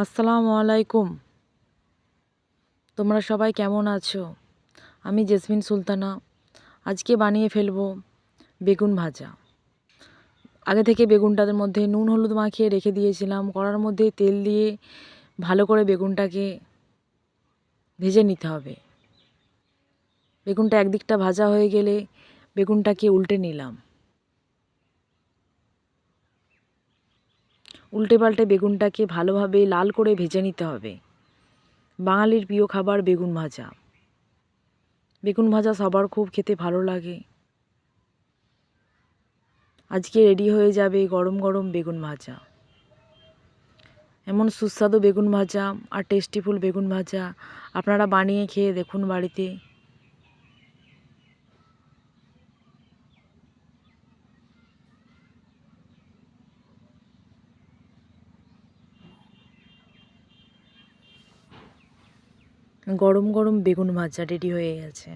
আসসালামু আলাইকুম। তোমরা সবাই কেমন আছো? আমি জেসমিন সুলতানা। আজকে বানিয়ে ফেলব বেগুন ভাজা। আগে থেকে বেগুনটার মধ্যে নুন হলুদ মাখিয়ে রেখে দিয়েছিলাম। কড়ার মধ্যে তেল দিয়ে ভালো করে বেগুনটাকে ভেজে নিতে হবে। বেগুনটা একদিকটা ভাজা হয়ে গেলে বেগুনটাকে উল্টে নিলাম। উল্টে পাল্টে বেগুনটাকে ভালোভাবে লাল করে ভেজে নিতে হবে। বাঙালির প্রিয় খাবার বেগুন ভাজা। বেগুন ভাজা সবার খুব খেতে ভালো লাগে। আজকে রেডি হয়ে যাবে গরম গরম বেগুন ভাজা। এমন সুস্বাদু বেগুন ভাজা আর টেস্টিফুল বেগুন ভাজা আপনারা বানিয়ে খেয়ে দেখুন বাড়িতে। গরম গরম বেগুন ভাজা রেডি হয়ে গেছে।